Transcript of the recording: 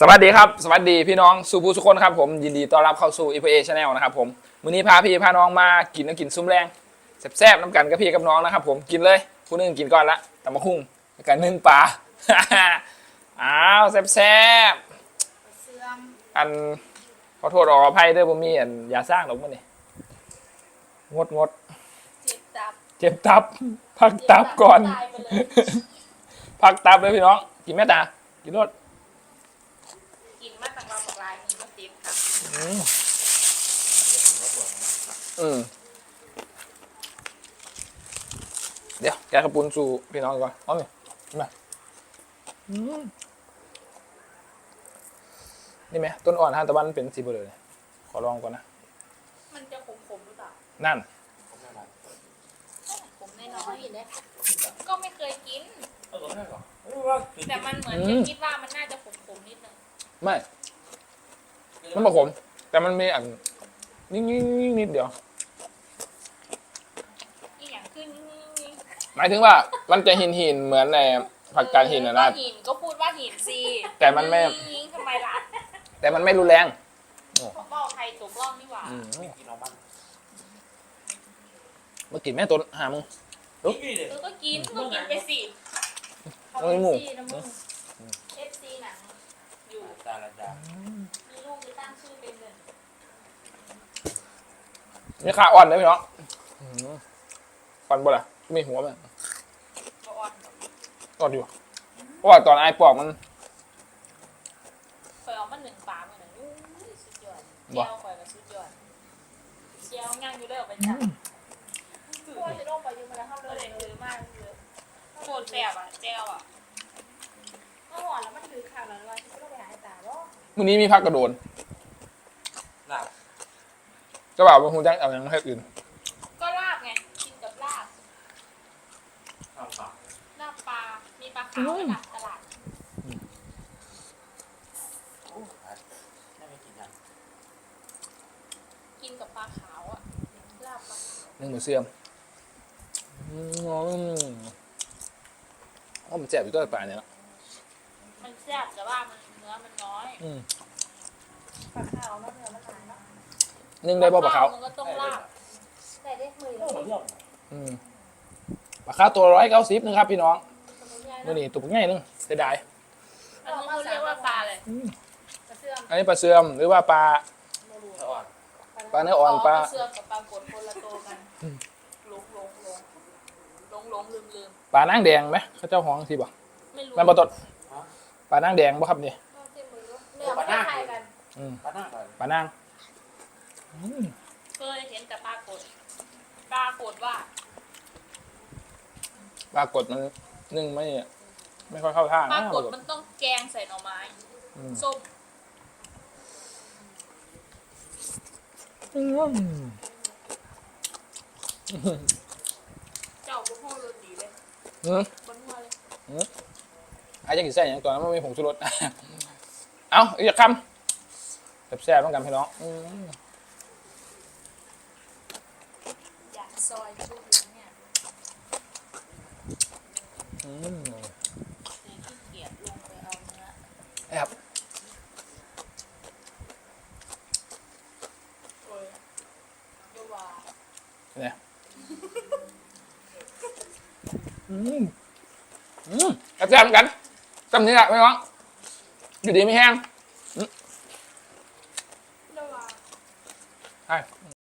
สวัสดีครับสวัสดีพี่น้องสุภูสุคนครับผมยินดีต้อนรับเข้าสู่ EPA Channel นะครับผมมื้อนี้พาพี่พาน้องมากินน้ำกินซุ้มแรงแซ่บๆน้ำกันกับพี่กับน้องนะครับผมกินเลยผู้หนึงกินก่อนละตำมะฮุ่งแล้วกันนึ่งปลา อ้าวแซ่บเสื่อมๆอันขอโทษออกอภัยเด้อผมมีอันยาสร้างหรอกมั้นี่งดงดเจ็บตับเจ็บตับ พักตับก่อนตายไปเลยพักตับเลยพี่น้อง กินแม่ตากินรสกินมาตั้งเราบอกลายมีมาติดครับอืมอืมเดี๋ยวแกะกระปุนสู่พี่น้องก่อนเอาหน่อยมาอืมนี่ไหมต้นอ่อนทานตะวันเป็นสีเบลอเลยขอลองก่อนนะ มันจะขมๆหรือเปล่า นั่นขมน้อยๆเลยก็ไม่เคยกินเอาตัวแรกก่อนแต่มันเหมือนอืมคิดว่ามันน่าจะขมๆนิดนึงไม่ มันบอกผมแต่มันมีอันนิ่งๆนิดเดียว อีกอย่างขึ้นนี่หมายถึงว่ามันจะหินหินๆเหมือนในผักกาดหินนะนะก็หินก็พูดว่าหินสิแต่มันไม่ยิงทำไมล่ะแต่มันไม่รุนแรงเขาบอกใครตกล่องนี่หว่าอืมกินเอาบ้างเมื่อกี้แม่ต้นหามึงนี่ดิเออก็กินก็กินไปสิเอ้ยหมูนะมึงเอฟซีหนังอยู่ตาละดา มีลูกจะตั้งชื่อเป็นเลย มีขาอ่อนเลยพี่น้องอืมอ่อนบ่ล่ะมีหัวไหมก็อ่อนอ่อนอยู่เพราะว่าตอนไอ้ปอกมันเคยเอามาหนึ่งปลาเหมือนกันอู้ยสุดยอดบ่เจียวคอยกับสุดยอดเจียวย่างอยู่เลยเอาไปจับพวกจะลงไปอยู่มาแล้วเข้าเลยคือมากเลยโคตรแซ่บอะเจียวอะเมื่อวานแล้วมันถือข่าวแล้วว่าที่ต้องไปหาไอ้ตาว่ามื้อนี้มีพักกระโดนลาบ เจะบ่าวบางคนจ้างเอาอย่างให้อื่น ก็ลาบไง กินกับลาบข้าวผักลาบปลา มีปลาขาวระดับตลาดโอ้ผัดได้ไม่กินยังกินกับปลาขาวอะลาบปลาขาวหนึ่งหมูเสียมอืมอ๋อมันแจ็บอยู่ตัวปลายเนี่ยเนาะมันแซ่บแต่ว่ามันเนื้อมันน้อย อืมปลาขาวมะเขือมะนาวเนาะ นึ่งได้บ่ปลาขาวมันก็ต้องลาบแต่ได้มือโอ้แล้วโหเรื่องอืมปลาขาวตัวร้อยเก้าสิบนึงครับพี่น้องสมุนไพรมื่อเนาะนี้ตัวง่ายนึงเสียดายอันนี้เขาเรียกว่าปลาอะไรกระเสื่อมอันนี้ปลาเสื่อมหรือว่าปลาโมรูถ้าอ่อนปลาเนื้ออ่อนปลาเสือมกับปลากดคนละตัวกันหลงหลงหลงหลงหลงลืมลืมปลานางแดงไหมเขาเจ้าห้องสิบ่ไม่รู้แม่นบ่ตดปลานางแดงบ่ครับนี่ต้องจิ้มมือด้วยเนื้อมันคล้ายๆกันอืมปลาหน้าก่อนปลานาง อืมเคยเห็นแต่ปลากดปลากดว่าปลากดมันนึ่งไม่ไม่ค่อยเข้าท่าปลานะกดมันต้องแกงใส่หน่อไม้อืมส้มอืมเจ้าบุ้งโฮโรดีเลยอืม บนหัวเลยอาจจะกินแซ่บอย่างตัวนั้นมันมีผงชูรส เอาอีกคำแซ่บๆต้องกันพี่น้องอืม อยาก ซอยชุบอย่างเนี่ยอืมคือขี้เกียจลงไปเอาเนื้อแอบโอ้ยเดี๋ยวว่าเนี่ยอืมอืมแซ่บๆเหมือนกันจำนี้แหละพี่น้องอยู่ดีไม่แห้ง